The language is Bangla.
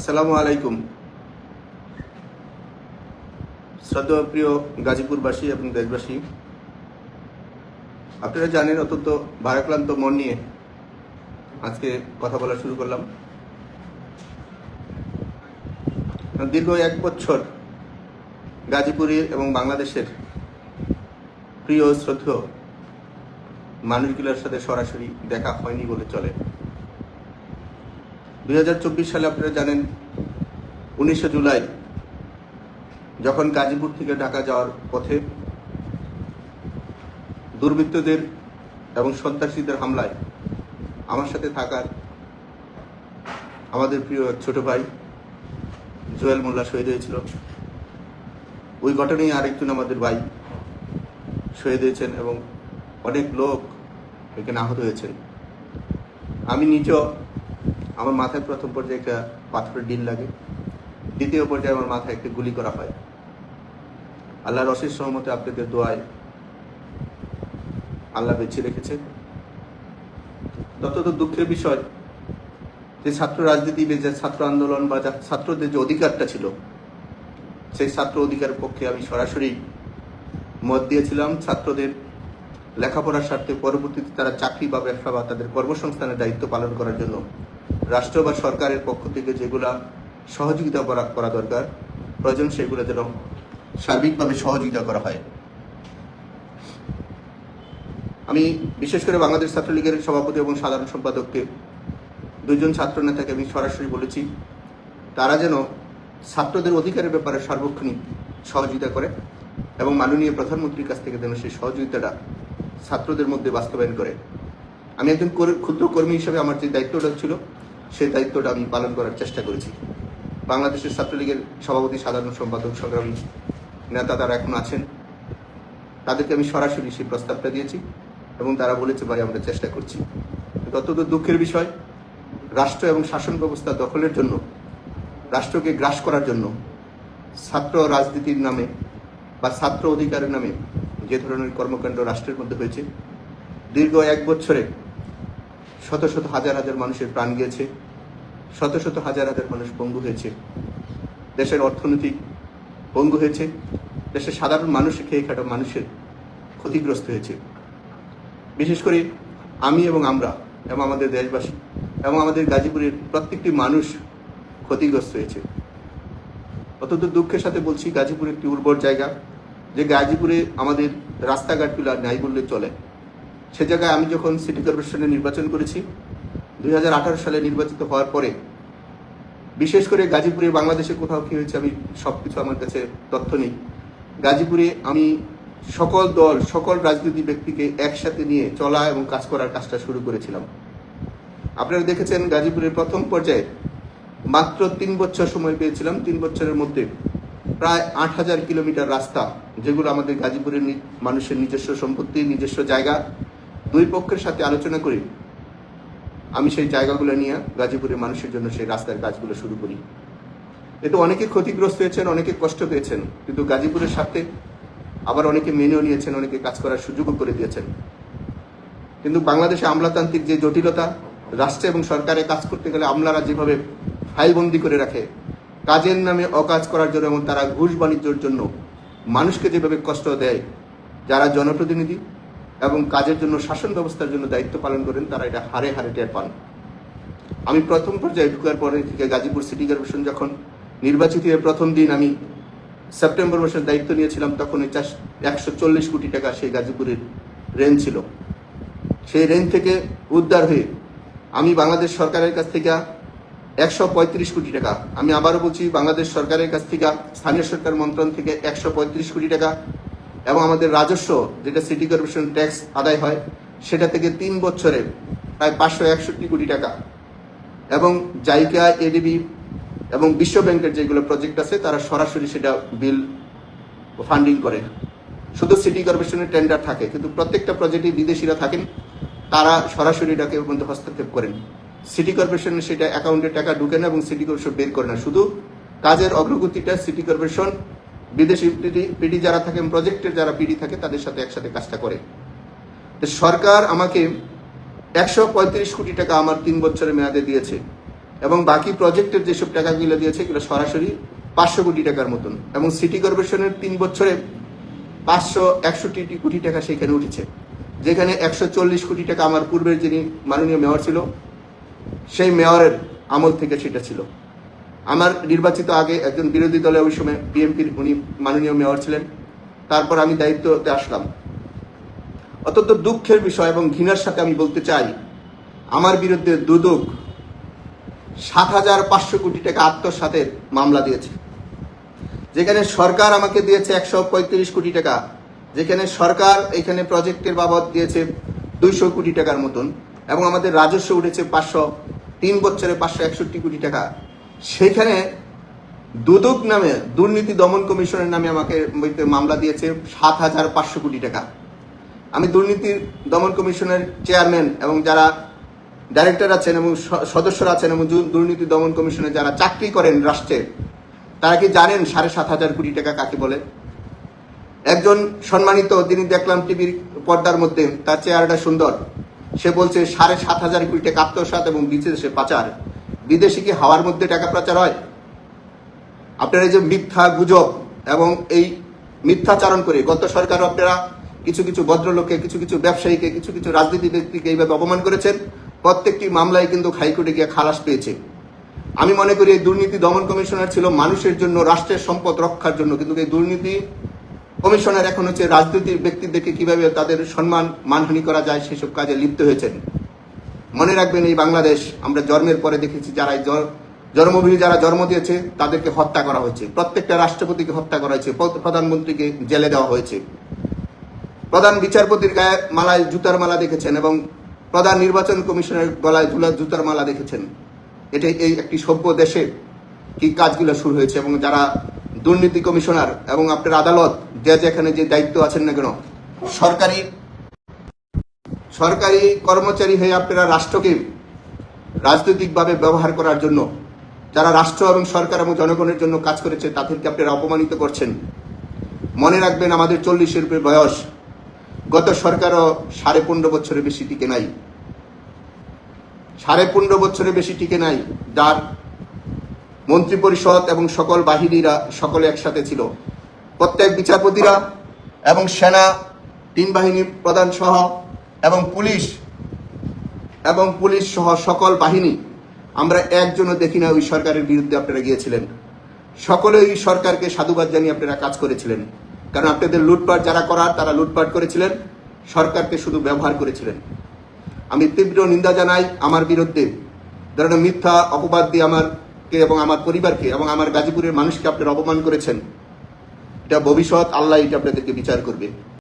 আসসালামু আলাইকুম। শ্রদ্ধা প্রিয় গাজীপুরবাসী এবং দেশবাসী, আপনারা জানেন অত্যন্ত ভারাক্রান্ত মন নিয়ে আজকে কথা বলা শুরু করলাম। দীর্ঘ এক বছর গাজীপুরের এবং বাংলাদেশের প্রিয় শ্রদ্ধেয় মানুষগুলোর সাথে সরাসরি দেখা হয়নি বলে চলে। দুই হাজার চব্বিশ সালে আপনারা জানেন, উনিশে জুলাই যখন গাজীপুর থেকে ঢাকা যাওয়ার পথে দুর্বৃত্তদের এবং সন্ত্রাসীদের হামলায় আমার সাথে থাকার আমাদের প্রিয় এক ছোট ভাই জোয়েল মোল্লা শহীদ হয়েছিল। ওই ঘটনায় আরেকজন আমাদের ভাই শহীদ হয়েছেন এবং অনেক লোক এখানে আহত হয়েছেন। আমি নিজেও আমার মাথায় প্রথম পর্যায়ে একটা পাথরের ডিল লাগে, দ্বিতীয় পর্যায়ে আমার মাথায় একটা গুলি করা হয়। আল্লাহর অশেষ সহমতে আপনাদের দোয়ায় আল্লাহ বেছে রেখেছে তত দুঃখের বিষয় যে ছাত্র রাজনীতি যে ছাত্র আন্দোলন বা ছাত্রদের যে অধিকারটা ছিল, সেই ছাত্র অধিকারের পক্ষে আমি সরাসরি মত দিয়েছিলাম, ছাত্রদের লেখাপড়ার স্বার্থে পরবর্তীতে তারা চাকরি বা ব্যবসা বা তাদের কর্মসংস্থানের দায়িত্ব পালন করার জন্য রাষ্ট্র বা সরকারের পক্ষ থেকে যেগুলা সহযোগিতা করা করা দরকার, প্রয়োজন সেগুলো যেন সার্বিকভাবে সহযোগিতা করা হয়। আমি বিশেষ করে বাংলাদেশ ছাত্রলীগের সভাপতি এবং সাধারণ সম্পাদককে দুজন ছাত্র নেতাকে আমি সরাসরি বলেছি, তারা যেন ছাত্রদের অধিকারের ব্যাপারে সার্বক্ষণিক সহযোগিতা করে এবং মাননীয় প্রধানমন্ত্রীর কাছ থেকে যেন সেই সহযোগিতাটা ছাত্রদের মধ্যে বাস্তবায়ন করে। আমি একজন ক্ষুদ্র কর্মী হিসেবে আমার যে দায়িত্বটা ছিল সেই দায়িত্বটা আমি পালন করার চেষ্টা করেছি। বাংলাদেশের ছাত্রলীগের সভাপতি, সাধারণ সম্পাদক, সংগ্রামী নেতা তারা এখন আছেন। তাদেরকে আমি সরাসরি সেই প্রস্তাবটা দিয়েছি এবং তারা বলেছে, ভাই, আমরা চেষ্টা করছি। অত্যন্ত দুঃখের বিষয়, রাষ্ট্র এবং শাসন ব্যবস্থা দখলের জন্য, রাষ্ট্রকে গ্রাস করার জন্য ছাত্র রাজনীতির নামে বা ছাত্র অধিকারের নামে যে ধরনের কর্মকাণ্ড রাষ্ট্রের মধ্যে হয়েছে, দীর্ঘ এক বছরে শত শত হাজার হাজার মানুষের প্রাণ গিয়েছে, শত শত হাজার হাজার মানুষ পঙ্গু হয়েছে। দেশের অর্থনীতি পঙ্গু হয়েছে, দেশের সাধারণ মানুষ খেয়ে খাটা মানুষের ক্ষতিগ্রস্ত হয়েছে। বিশেষ করে আমি এবং আমরা এবং আমাদের দেশবাসী এবং আমাদের গাজীপুরের প্রত্যেকটি মানুষ ক্ষতিগ্রস্ত হয়েছে। অত্যন্ত দুঃখের সাথে বলছি, গাজীপুর একটি উর্বর জায়গা, যে গাজীপুরে আমাদের রাস্তাঘাটগুলো নাই বললে চলে। সে জায়গায় আমি যখন সিটি কর্পোরেশনে নির্বাচন করেছি, দুই হাজার আঠারো সালে নির্বাচিত হওয়ার পরে, বিশেষ করে গাজীপুরে বাংলাদেশে কোথাও কি হয়েছে আমি সব কিছু আমার কাছে তথ্য নেই। গাজীপুরে আমি সকল দল, সকল রাজনীতি ব্যক্তিকে একসাথে নিয়ে চলা এবং কাজ করার কাজটা শুরু করেছিলাম। আপনারা দেখেছেন গাজীপুরের প্রথম পর্যায়ে মাত্র তিন বছর সময় পেয়েছিলাম, তিন বছরের মধ্যে প্রায় আট হাজার কিলোমিটার রাস্তা, যেগুলো আমাদের গাজীপুরের মানুষের নিজস্ব সম্পত্তি, নিজস্ব জায়গা দুই পক্ষের সাথে আলোচনা করে। আমি সেই জায়গাগুলো নিয়ে গাজীপুরের মানুষের জন্য সেই রাস্তার কাজগুলো শুরু করি। এতে অনেকে ক্ষতিগ্রস্ত হয়েছেন, অনেকে কষ্ট পেয়েছেন, কিন্তু গাজীপুরের সাথে আবার অনেকে মেনেও নিয়েছেন, অনেকে কাজ করার সুযোগও করে দিয়েছেন। কিন্তু বাংলাদেশে আমলাতান্ত্রিক যে জটিলতা, রাষ্ট্র এবং সরকারে কাজ করতে গেলে আমলারা যেভাবে ফাইলবন্দি করে রাখে, কাজের নামে অকাজ করার জন্য এবং তারা ঘুষ বাণিজ্যর জন্য মানুষকে যেভাবে কষ্ট দেয়, যারা জনপ্রতিনিধি এবং কাজের জন্য, শাসন ব্যবস্থার জন্য দায়িত্ব পালন করেন, তারা এটা হারে হারে টের পান। আমি প্রথম পর্যায়ে ঢুকার পরে থেকে গাজীপুর সিটি কর্পোরেশন যখন নির্বাচিত হয়ে প্রথম দিন আমি সেপ্টেম্বর মাসের দায়িত্ব নিয়েছিলাম, তখন এই চাষ একশো চল্লিশ কোটি টাকা সেই গাজীপুরের রেঞ্জ ছিল। সেই রেঞ্জ থেকে উদ্ধার হয়ে আমি বাংলাদেশ সরকারের কাছ থেকে একশো পঁয়ত্রিশ কোটি টাকা, আমি আবারও বলছি, বাংলাদেশ সরকারের কাছ থেকে, স্থানীয় সরকার মন্ত্রণ থেকে একশো পঁয়ত্রিশ কোটি টাকা এবং আমাদের রাজস্ব, যেটা সিটি কর্পোরেশন ট্যাক্স আদায় হয়, সেটা থেকে তিন বছরে প্রায় পাঁচশো একষট্টি কোটি টাকা। এবং জাইকা এডিবি এবং বিশ্ব ব্যাংকের যেগুলো প্রজেক্ট আছে, তারা সরাসরি সেটা বিল ফান্ডিং করে। শুধু সিটি কর্পোরেশনের টেন্ডার থাকে, কিন্তু প্রত্যেকটা প্রজেক্টে বিদেশিরা থাকেন, তারা সরাসরি এটাকে মধ্যে হস্তক্ষেপ করেন। সিটি কর্পোরেশনের সেটা অ্যাকাউন্টে টাকা ঢুকে না এবং সিটি কর্পোরেশন বের করে না। শুধু কাজের অগ্রগতিটা সিটি কর্পোরেশন বিদেশি পিডি পিডি যারা থাকেন, প্রজেক্টের যারা পিডি থাকে, তাদের সাথে একসাথে কাজটা করে। তো সরকার আমাকে একশো পঁয়ত্রিশ কোটি টাকা আমার তিন বছরের মেয়াদে দিয়েছে এবং বাকি প্রজেক্টের যেসব টাকাগুলো দিয়েছে, এগুলো সরাসরি পাঁচশো কোটি টাকার মতন এবং সিটি কর্পোরেশনের তিন বছরে পাঁচশো একষট্টি কোটি টাকা সেখানে উঠেছে, যেখানে একশো চল্লিশ কোটি টাকা আমার পূর্বের যিনি মাননীয় মেয়র ছিল, সেই মেয়রের আমল থেকে সেটা ছিল। আমার নির্বাচিত আগে একজন বিরোধী দলে ওই সময় বিএনপির উনি মাননীয় মেয়র ছিলেন। তারপর আমি দায়িত্বতে আসলাম। অত্যন্ত দুঃখের বিষয় এবং ঘৃণার সাথে আমি বলতে চাই, আমার বিরুদ্ধে দুদক সাত হাজার পাঁচশো কোটি টাকা আত্মসাতের মামলা দিয়েছে। যেখানে সরকার আমাকে দিয়েছে একশো পঁয়ত্রিশ কোটি টাকা, যেখানে সরকার এখানে প্রজেক্টের বাবদ দিয়েছে দুইশো কোটি টাকার মতন এবং আমাদের রাজস্ব উঠেছে পাঁচশো, তিন বছরে পাঁচশো একষট্টি কোটি টাকা। সেখানে দুদক নামে দুর্নীতি দমন কমিশনের নামে আমাকে মামলা দিয়েছে সাত হাজার পাঁচশো কোটি টাকা। আমি দুর্নীতি দমন কমিশনের চেয়ারম্যান এবং যারা ডাইরেক্টর আছেন এবং সদস্যরা আছেন এবং দুর্নীতি দমন কমিশনে যারা চাকরি করেন রাষ্ট্রে, তারা কি জানেন সাড়ে সাত হাজার কোটি টাকা কাকে বলে? একজন সম্মানিত, যিনি দেখলাম টিভির পর্দার মধ্যে, তার চেহারাটা সুন্দর। সে বলছে সাড়ে সাত হাজার কোটি টাকা আত্মসাত এবং বিচে বিদেশে পাচার। বিদেশে কি হাওয়ার মধ্যে টাকা পাচার হয়? আপনারা এই যে মিথ্যা গুজব এবং এই মিথ্যাচারণ করে গত সরকার আপনারা কিছু কিছু ভদ্রলোককে, কিছু কিছু ব্যবসায়ীকে, কিছু কিছু রাজনীতি ব্যক্তিকে এইভাবে অপমান করেছেন। প্রত্যেকটি মামলায় কিন্তু হাইকোর্টে গিয়ে খালাস পেয়েছে। আমি মনে করি এই দুর্নীতি দমন কমিশনার ছিল মানুষের জন্য, রাষ্ট্রের সম্পদ রক্ষার জন্য। কিন্তু এই দুর্নীতি কমিশনার এখন হচ্ছে রাজনৈতিক ব্যক্তিদেরকে কীভাবে তাদের সম্মান মানহানি করা যায়, সেসব কাজে লিপ্ত হয়েছেন। মনে রাখবেন এই বাংলাদেশ, আমরা জন্মের পরে দেখেছি যারা জন্মভূমি যারা জন্ম দিয়েছে, তাদেরকে হত্যা করা হয়েছে। প্রত্যেকটা রাষ্ট্রপতিকে হত্যা করা হয়েছে প্রধানমন্ত্রীকে জেলে দেওয়া হয়েছে। প্রধান বিচারপতির গায়ে মালায় জুতার মালা দেখেছেন এবং প্রধান নির্বাচন কমিশনের গলায় জুলা- জুতার মালা দেখেছেন। এটা এই একটি সভ্য দেশে কি কাজগুলো শুরু হয়েছে এবং যারা দুর্নীতি কমিশনার এবং আপনার আদালত যে যেখানে যে দায়িত্ব আছেন না কেন, সরকারি সরকারি কর্মচারী হয়ে আপনারা রাষ্ট্রকে রাজনৈতিকভাবে ব্যবহার করার জন্য, যারা রাষ্ট্র এবং সরকার এবং জনগণের জন্য কাজ করেছে, তাদেরকে আপনারা অপমানিত করছেন। মনে রাখবেন, আমাদের চল্লিশের উপরে বয়স। গত সরকারও সাড়ে পনেরো বছরের বেশি টিকে নাই। সাড়ে পনেরো বছরের বেশি টিকে নাই, যার মন্ত্রী পরিষদ এবং সকল বাহিনীরা সকলে একসাথে ছিল। প্রত্যেক বিচারপতিরা এবং সেনা, তিন বাহিনী প্রধান সহ এবং পুলিশ এবং পুলিশ সহ সকল বাহিনী, আমরা একজনও দেখি না ওই সরকারের বিরুদ্ধে আপনারা গিয়েছিলেন। সকলে ওই সরকারকে সাধুবাদ জানিয়ে আপনারা কাজ করেছিলেন। কারণ আপনাদের লুটপাট যারা করার, তারা লুটপাট করেছিলেন, সরকারকে শুধু ব্যবহার করেছিলেন। আমি তীব্র নিন্দা জানাই আমার বিরুদ্ধে। ধরনের মিথ্যা অপবাদ দিয়ে আমারকে এবং আমার পরিবারকে এবং আমার গাজীপুরের মানুষকে আপনারা অপমান করেছেন। এটা ভবিষ্যৎ, আল্লাহ এটা আপনাদেরকে বিচার করবে।